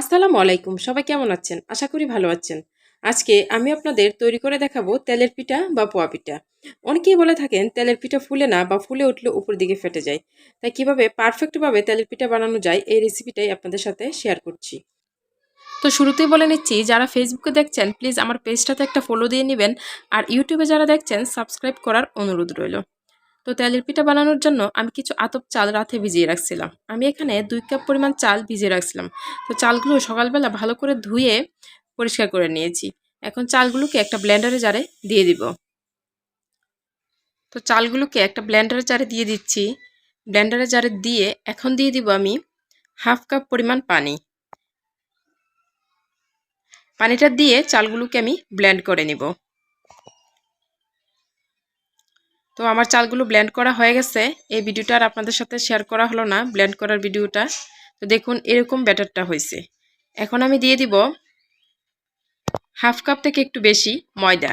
আসসালামু আলাইকুম, সবাই কেমন আছেন? আশা করি ভালো আছেন। আজকে আমি আপনাদের তৈরি করে দেখাবো তেলের পিঠা বা পোয়া পিঠা। অনেকেই বলে থাকেন তেলের পিঠা ফুলে না বা ফুলে উঠলে উপর দিকে ফেটে যায়। তাই কীভাবে পারফেক্টভাবে তেলের পিঠা বানানো যায় এই রেসিপিটাই আপনাদের সাথে শেয়ার করছি। তো শুরুতেই বলে নিচ্ছি, যারা ফেসবুকে দেখছেন প্লিজ আমার পেজটাতে একটা ফলো দিয়ে নেবেন। আর ইউটিউবে যারা দেখছেন সাবস্ক্রাইব করার অনুরোধ রইল। তো তেলের পিঠা বানানোর জন্য আমি কিছু আতপ চাল রাতে ভিজিয়ে রাখছিলাম। আমি এখানে দুই কাপ পরিমাণ চাল ভিজিয়ে রাখছিলাম। তো চালগুলো সকালবেলা ভালো করে ধুয়ে পরিষ্কার করে নিয়েছি। এখন চালগুলোকে একটা ব্লেন্ডারে জারে দিয়ে দিব। তো চালগুলোকে একটা ব্লেন্ডারে জারে দিয়ে দিচ্ছি। ব্লেন্ডারে জারে দিয়ে এখন দিয়ে দিব আমি হাফ কাপ পরিমাণ পানি। পানিটা দিয়ে চালগুলোকে আমি ব্লেন্ড করে নিব। তো আমার চালগুলো ব্লেন্ড করা হয়ে গেছে। এই ভিডিওটা আর আপনাদের সাথে শেয়ার করা হলো না ব্লেন্ড করার ভিডিওটা। তো দেখুন, এরকম ব্যাটারটা হয়েছে। এখন আমি দিয়ে দিব হাফ কাপ থেকে একটু বেশি ময়দা।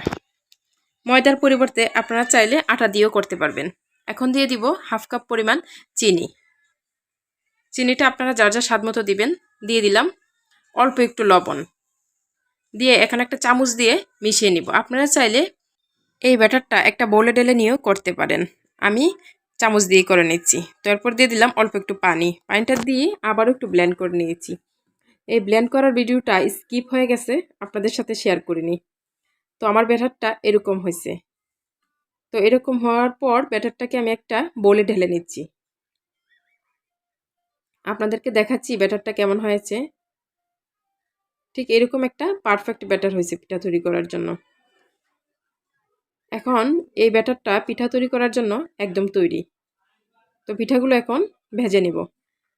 ময়দার পরিবর্তে আপনারা চাইলে আটা দিয়েও করতে পারবেন। এখন দিয়ে দিব হাফ কাপ পরিমাণ চিনি। চিনিটা আপনারা যার যা স্বাদ মতো দিবেন, দিয়ে দিলাম অল্প একটু লবণ। দিয়ে এখানে একটা চামচ দিয়ে মিশিয়ে নিব। আপনারা চাইলে এই ব্যাটারটা একটা বোলে ডেলে নিয়েও করতে পারেন। আমি চামচ দিয়ে করে নিচ্ছি। তারপর দিয়ে দিলাম অল্প একটু পানি। পানিটা দিয়ে আবারও একটু ব্লেন্ড করে নিয়েছি। এই ব্লেন্ড করার ভিডিওটা স্কিপ হয়ে গেছে, আপনাদের সাথে শেয়ার করিনি। তো আমার ব্যাটারটা এরকম হয়েছে। তো এরকম হওয়ার পর ব্যাটারটাকে আমি একটা বোলে ঢেলে নিচ্ছি। আপনাদেরকে দেখাচ্ছি ব্যাটারটা কেমন হয়েছে। ঠিক এরকম একটা পারফেক্ট ব্যাটার হয়েছে পিঠা তৈরি করার জন্য। এখন এই ব্যাটারটা পিঠা তৈরি করার জন্য একদম তৈরি। তো পিঠাগুলো এখন ভেজে নিব।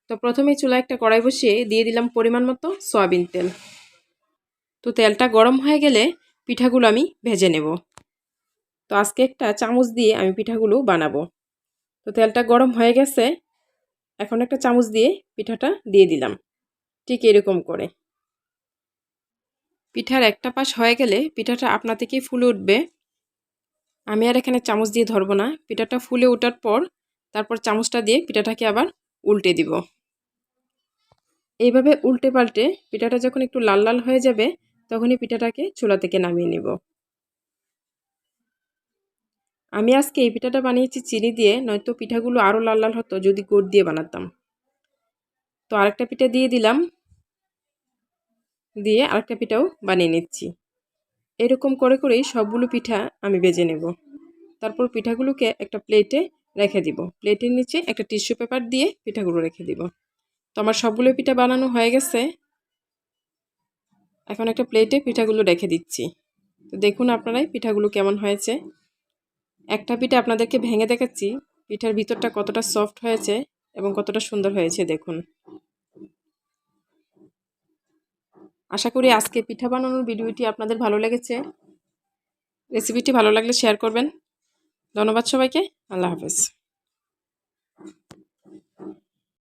তো প্রথমে চুলা একটা কড়াই বসিয়ে দিয়ে দিলাম পরিমাণ মতো সয়াবিন তেল। তো তেলটা গরম হয়ে গেলে পিঠাগুলো আমি ভেজে নেব। তো আজকে একটা চামচ দিয়ে আমি পিঠাগুলো বানাবো। তো তেলটা গরম হয়ে গেছে। এখন একটা চামচ দিয়ে পিঠাটা দিয়ে দিলাম। ঠিক এরকম করে। পিঠার একটা পাশ হয়ে গেলে পিঠাটা আপনা থেকেই ফুলে উঠবে। আমি আর এখানে চামচ দিয়ে ধরবো না। পিঠাটা ফুলে ওঠার পর, তারপর চামচটা দিয়ে পিঠাটাকে আবার উল্টে দিব। এইভাবে উল্টে পাল্টে পিঠাটা যখন একটু লাল লাল হয়ে যাবে, তখনই পিঠাটাকে চুলা থেকে নামিয়ে নিব। আমি আজকে এই পিঠাটা বানিয়েছি চিনি দিয়ে, নয়তো পিঠাগুলো আরও লাল লাল হতো, যদি গুড় দিয়ে বানাতাম। তো আরেকটা পিঠা দিয়ে দিলাম। দিয়ে আরেকটা পিঠাও বানিয়ে নিচ্ছি। এরকম করে করেই সবগুলো পিঠা আমি বেজে নেব। তারপর পিঠাগুলোকে একটা প্লেটে রেখে দিব। প্লেটের নিচে একটা টিস্যু পেপার দিয়ে পিঠাগুলো রেখে দিব। তো আমার সবগুলো পিঠা বানানো হয়ে গেছে। এখন একটা প্লেটে পিঠাগুলো রেখে দিচ্ছি। তো দেখুন আপনারাই পিঠাগুলো কেমন হয়েছে। একটা পিঠা আপনাদেরকে ভেঙে দেখাচ্ছি। পিঠার ভিতরটা কতটা সফট হয়েছে এবং কতটা সুন্দর হয়েছে দেখুন। আশা করি আজকে পিঠা বানানোর ভিডিওটি আপনাদের ভালো লেগেছে। রেসিপিটি ভালো লাগলে শেয়ার করবেন। ধন্যবাদ সবাইকে। আল্লাহ হাফেজ।